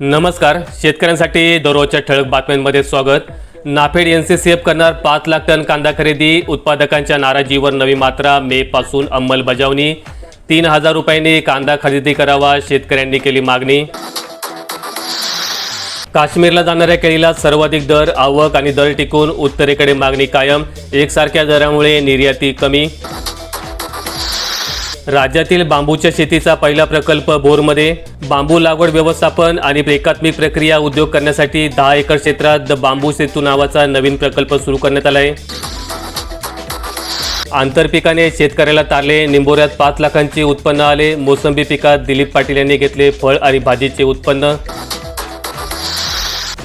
नमस्कार शेतकऱ्यांसाठी दररोजच्या ठळक बातम्यांमध्ये स्वागत. NAFED N C C F करणार पाच लाख टन कांदा खरेदी. उत्पादकांच्या नाराजीवर नवी मात्रा मे पासून अंमलबजावणी. तीन हजार रुपयांनी कांदा खरेदी करावा शेतकऱ्यांनी केली मागणी. काश्मीरला जाणाऱ्या केळीला सर्वाधिक दर आवक आणि दर टिकून उत्तरेकडे मागणी कायम. एकसारख्या दरामुळे निर्याती कमी. राज्यातील बांबूच्या शेतीचा पहिला प्रकल्प भोरमध्ये बांबू लागवड व्यवस्थापन आणि एकात्मिक प्रक्रिया उद्योग करण्यासाठी दहा एकर क्षेत्रात द बांबू सेतू नावाचा नवीन प्रकल्प सुरू करण्यात आला आहे आंतरपिकाने शेतकऱ्याला तारले निंबोऱ्यात पाच लाखांचे उत्पन्न आले. मोसंबी पिकात दिलीप पाटील यांनी घेतले फळ आणि भाजीचे उत्पन्न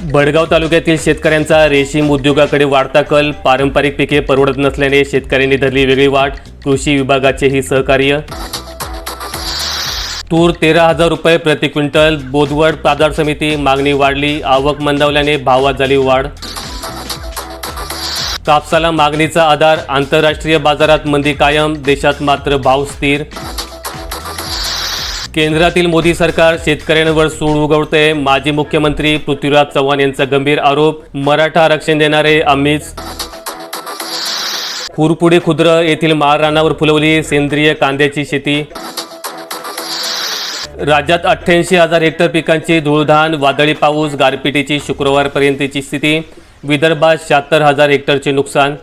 बडगाव तालुक्यातील शेतकऱ्यांचा रेशीम उद्योगाकडे वाढता कल पारंपरिक पिके परवडत नसल्याने शेतकऱ्यांनी धरली वेगळी वाट कृषी विभागाचेही सहकार्य. तूर तेरा हजार रुपये प्रति क्विंटल बोदवड बाजार समिती मागणी वाढली आवक मंदावल्याने भावात झाली वाढ. कापसाला मागणीचा आधार आंतरराष्ट्रीय बाजारात मंदी कायम देशात मात्र भाव स्थिर. केंद्रातील मोदी सरकार शेतकऱ्यांवर सूड उगवते. माजी मुख्यमंत्री पृथ्वीराज चव्हाण यांचा गंभीर आरोप. मराठा आरक्षण देणारे आम्हीच खुरपुडे खुद्र येथील माळरानावर फुलवली सेंद्रिय कांद्याची शेती. राज्यात अठ्ठ्याऐंशी हजार हेक्टर पिकांची धूळधान वादळी पाऊस गारपिटीची शुक्रवारपर्यंतची स्थिती. विदर्भात शहात्तर हजार हेक्टरचे नुकसान.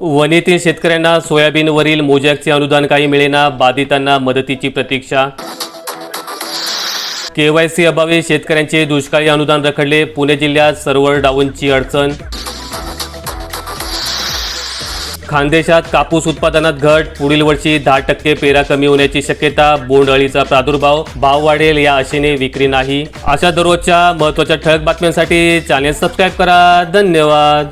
वनीतील शेतकऱ्यांना सोयाबीनवरील मोजॅकचे अनुदान काही मिळेना बाधितांना मदतीची प्रतीक्षा. केवायसी अभावी शेतकऱ्यांचे दुष्काळी अनुदान रखडले पुणे जिल्ह्यात सर्व्हर डाऊनची अडचण. खानदेशात कापूस उत्पादनात घट पुढील वर्षी दहा टक्के पेरा कमी होण्याची शक्यता बोंडअळीचा प्रादुर्भाव भाव वाढेल या आशेने विक्री नाही. अशा दररोजच्या महत्त्वाच्या ठळक बातम्यांसाठी चॅनेल सबस्क्राईब करा. धन्यवाद.